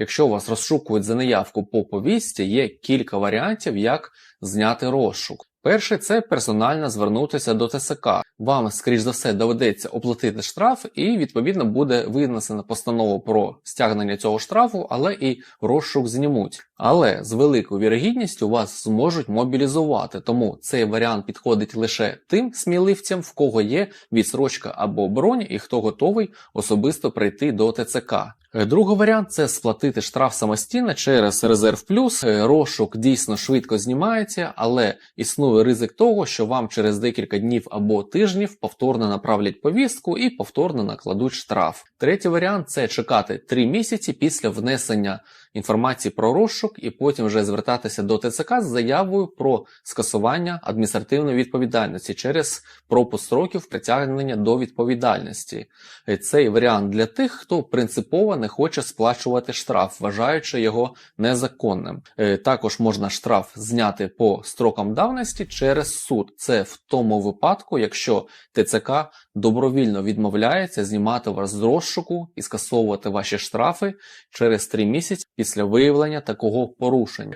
Якщо вас розшукують за неявку по повістці, є кілька варіантів, як зняти розшук. Перший це персонально звернутися до ТСК. Вам, скоріш за все, доведеться оплатити штраф, і відповідно буде винесена постанова про стягнення цього штрафу, але і розшук знімуть. Але з великою вірогідністю вас зможуть мобілізувати, тому цей варіант підходить лише тим сміливцям, в кого є відсрочка або бронь, і хто готовий особисто прийти до ТЦК. Е, Другий варіант це сплатити штраф самостійно через резерв плюс. Е, Розшук дійсно швидко знімається, але існує ризик того, що вам через декілька днів або тижнів повторно направлять повістку і повторно накладуть штраф. Третій варіант це чекати 3 місяці після внесення інформації про розшук і потім вже звертатися до ТЦК з заявою про скасування адміністративної відповідальності через пропуск строків притягнення до відповідальності. Е, Цей варіант для тих, хто принципово не хоче сплачувати штраф, вважаючи його незаконним. Е, Також можна штраф зняти по строкам давності через суд. Це в тому випадку, якщо ТЦК добровільно відмовляється знімати вас з розшуку і скасовувати ваші штрафи через 3 місяці після виявлення такого порушення.